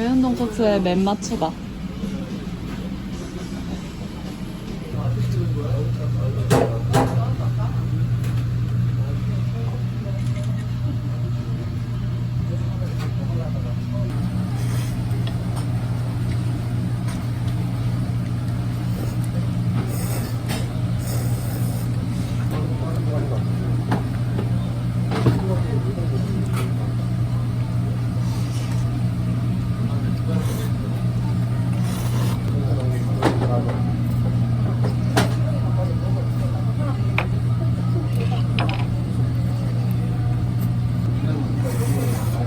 외운동 코트에 맨 맞춰봐.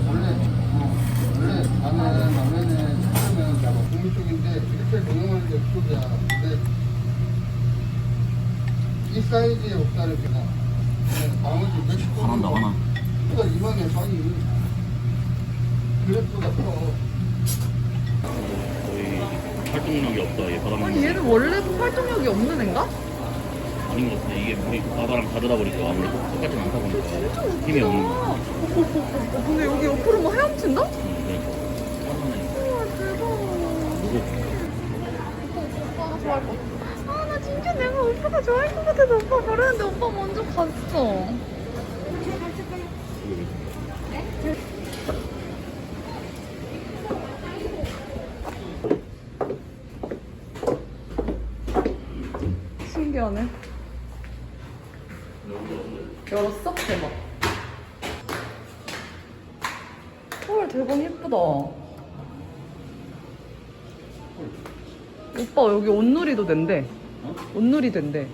원래 원래 나는 라면에 처음에는 국물 쪽인데 이렇게 경영하는 게 그쪽이야. 근데 이 사이즈의 옥살을 그냥 나머지 멕시코 화난다 화나 보다 이만해 아니 그랩보다 커. 거의 활동력이 없다 얘 바람 아니 얘는 원래 활동력이 없는 애인가? 아닌 것 같아 이게 물이 바다랑 다르다 보니까 아무래도 똑같진 않다 보니까 힘이 없는 거 근데 여기 옆으로 막 헤엄친다? 그러니까 우와 대박. 오빠가 좋아할 것 같아. 내가 오빠가 좋아할 것 같아서 오빠 부르는데 오빠 먼저 갔어. 신기하네. 열었어? 대박. 헐, 대박 예쁘다. 오빠 여기 온누리도 된대. 어? 온누리 된대.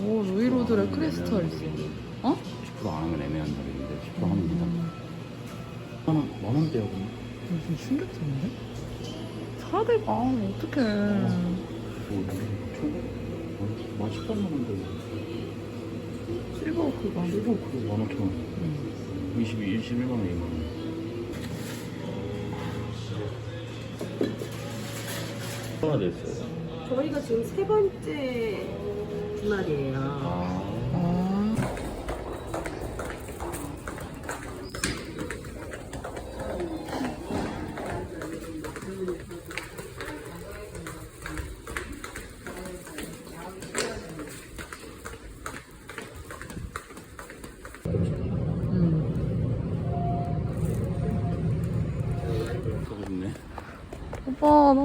오 루이로드의 크리스탈스. 어? 10%안 하면 애매한 자리인데 10% 하면 괜찮아 만원 만원대야 그럼 무슨 충격적인데? 사야 될 거, 아, 어떡해. 만 13만 원대 실버워크가. 일본 그 15,000원 22, 21만 원 2만 원 얼마나 됐어요? 저희가 지금 세 번째 주말이에요. 아 아.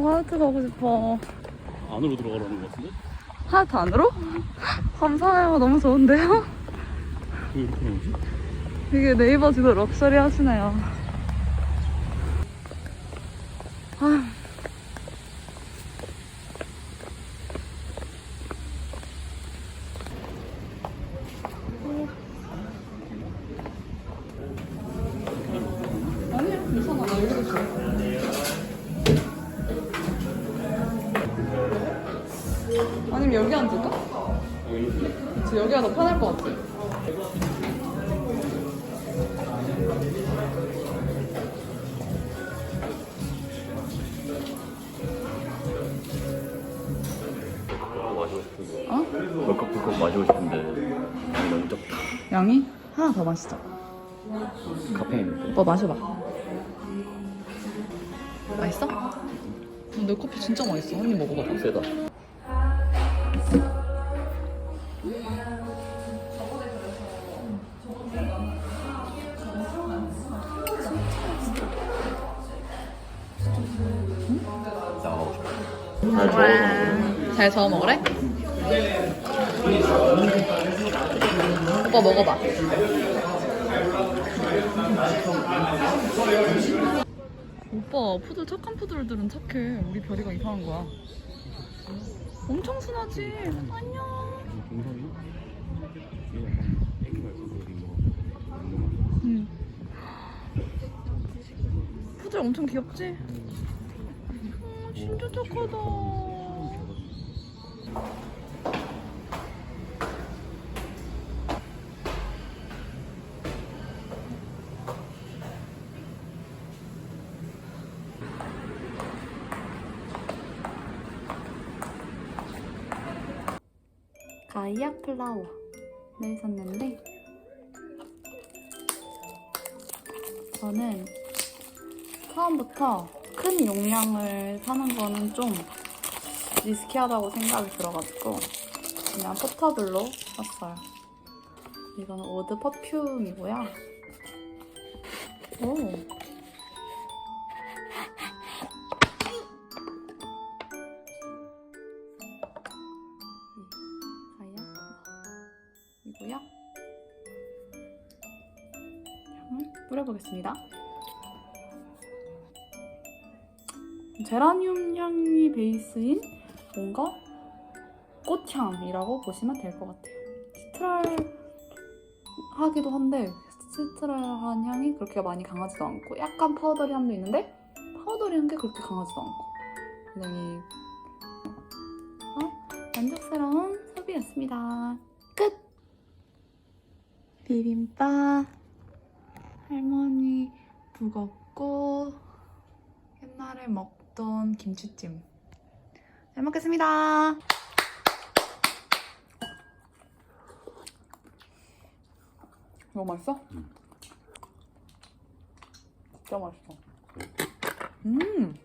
하얏트 가고 싶어. 안으로 들어가라는 것 같은데? 하얏트 안으로? 감사해요. 너무 좋은데요? 왜 이렇게 나오지? 이게 네이버 지도 럭셔리 하시네요. 아. 아니야, 괜찮아. 나 여기도 여기 앉을까? 그치, 여기가 더 편할 것 같아. 마시고 싶은데 어? 벌컥벌컥 마시고 싶은데 양이 너무 적다 양이? 하나 더 마시자. 카페인 오빠 마셔봐. 맛있어? 내 커피 진짜 맛있어. 한 입 먹어봐. 세다 잘 저어 먹으래? 오빠 먹어봐. 오빠 푸들 착한 푸들들은 착해. 우리 별이가 이상한 거야. 엄청 순하지. 안녕. 응. 푸들 엄청 귀엽지? 어, 진짜 착하다. 가이아 플라워 를 샀는데 저는 처음부터 큰 용량을 사는 거는 좀 리스키하다고 생각이 들어가지고 그냥 포터블로 샀어요. 이거는 오드 퍼퓸이고요. 오. 향을 뿌려보겠습니다. 제라늄 향이 베이스인 뭔가 꽃향이라고 보시면 될 것 같아요. 시트랄하기도 한데 시트랄한 향이 그렇게 많이 강하지도 않고 약간 파우더리함도 있는데 파우더리한 게 그렇게 강하지도 않고 굉장히 어? 만족스러운 소비였습니다. 끝! 비빔밥 할머니 무겁고 옛날에 먹 던 김치찜 잘 먹겠습니다. 이거 맛있어? 진짜 맛있어. 음.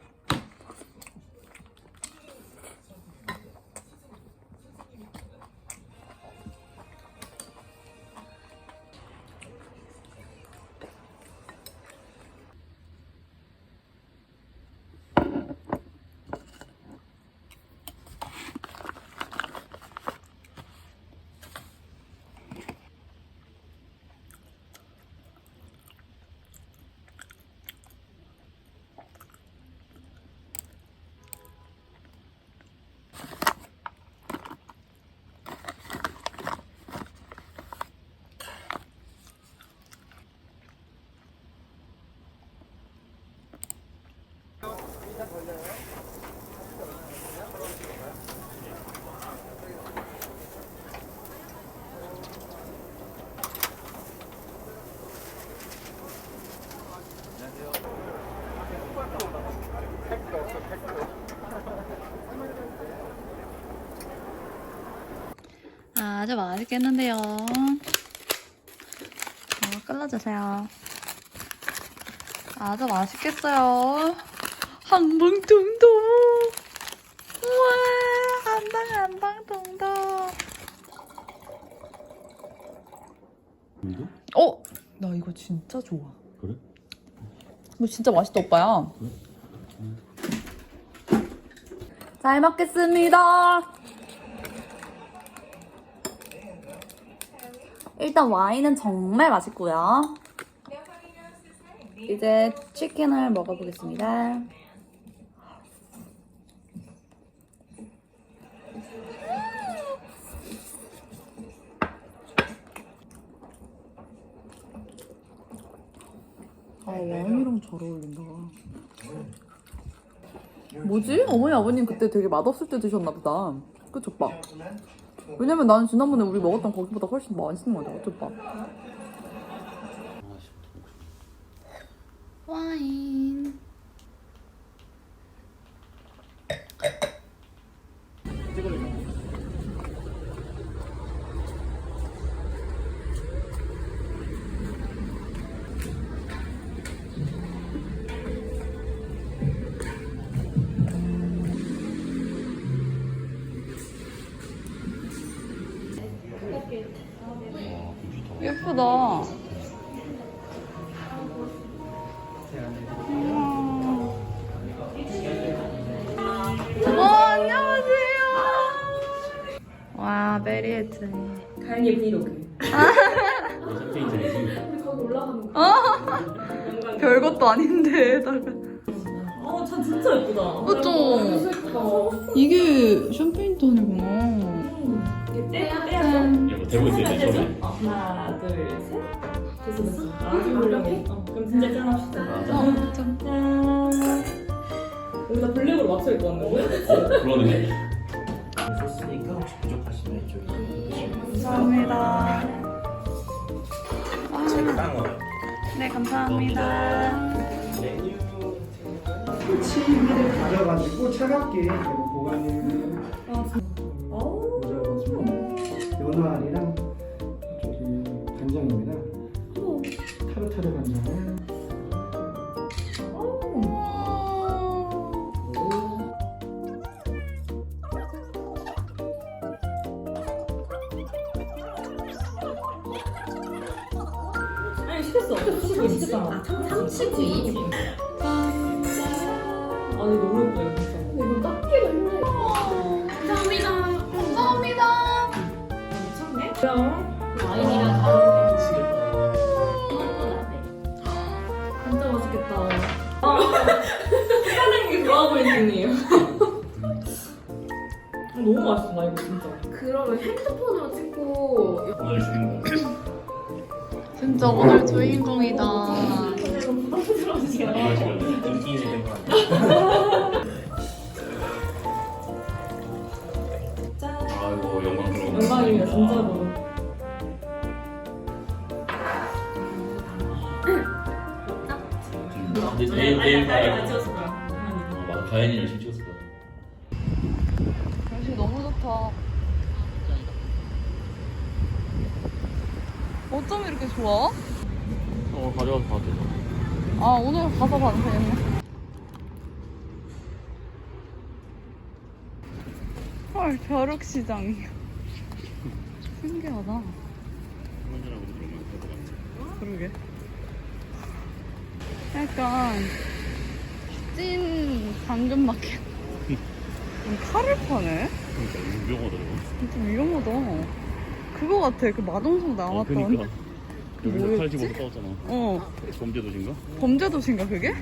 아주 맛있겠는데요. 어, 끌어주세요. 아주 맛있겠어요. 한방통도. 우와, 한방 한방통도. 이거? 어, 나 이거 진짜 좋아. 그래? 이거 진짜 맛있다, 오빠야. 잘 먹겠습니다. 일단 와인은 정말 맛있고요. 이제 치킨을 먹어보겠습니다. 아 와인이랑 잘 어울린다. 뭐지? 어머니 아버님 그때 되게 맛없을 때 드셨나 보다. 그쵸 오빠? 왜냐면 나는 지난번에 우리 먹었던 거기보다 훨씬 맛있는 거 같아. 그쵸 오빠? 와인. 예쁘다. 어, 안녕하세요. 와, 메리에트. 가연이 브이로그. 별것도 아닌데. 어, 참 진짜 예쁘다. 그쵸? 이게 샴페인 톤이구나. 떼야 떼야. 이거 대고 있어야 돼 처음에 하나, 둘, 셋. 됐어, 됐어. 아, 이렇게? 어, 그럼 진짜 짠 합시다. 어, 좀. 짠. 여기다 블랙으로 맞춰 입고 왔는데? 그러네 소스니까 혹시 부족하시면 이쪽에 감사합니다. 제빵어 네, 감사합니다. 메뉴 치미를 가져가지고 차갑게 계속 보관을 어우. 가져가지고 연어알 시켰어. 시켰어. 시켰잖아. 참치구이. 아니 너무 예뻐요 진짜. 이거 닦기가 힘들어. 감사합니다. 감사합니다. 미쳤네. 그럼 와인이랑 다른 진짜 맛있겠다. 아, 사장님 좋아 보이시네요. 너무 맛있어 나 이거 진짜. 그러면 핸드폰으로 찍고 오늘 주인공. 진짜 오늘 주인공이다. 아이고. 영광이에요 진짜로. 근데 내일 내일 거야. 아 맞아 가연이 열심히 어쩜 이렇게 좋아? 어 가져가서 봐도 돼. 아 오늘 가서 봐도 되겠네. 헐 벼룩시장이야. 신기하다. 그러게. 약간 찐 당근 마켓. 음, 칼을 파네? 그러니까 유명하다 이거. 좀 위험하다. 그거 같아. 그 마동석 어, 나왔던. 그러니까 여기서 칼 뭐였지? 집어서 싸웠잖아. 어. 범죄 도시인가? 범죄 도시인가 그게?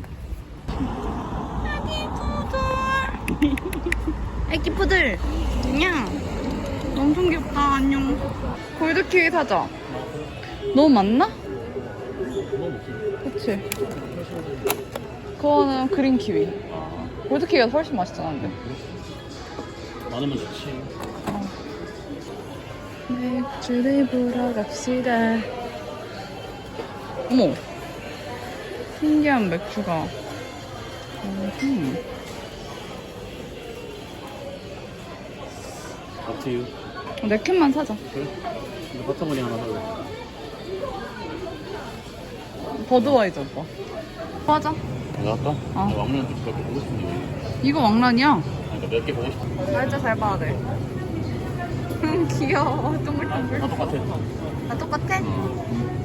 애기 푸들 안녕 엄청 귀엽다 안녕 골드키위 사자 너무 많나? 그치 그거는 그린 키위 골드키위가 훨씬 맛있잖아 근데 많으면 좋지. 맥주를 보러 갑시다 어머 신기한 맥주가 음. 박태유. 네 캔만 사자 그래? 바타머니 하나 사고. 버드와이저 오빠 맞아 내가 할까? 어. 나 왕년 좀 보고 싶은데. 이거 왕란이야 그러니까 몇개 보고 싶어. 날짜 잘 봐야 돼 음, 귀여워 동글동글 다 똑같아. 다 똑같아?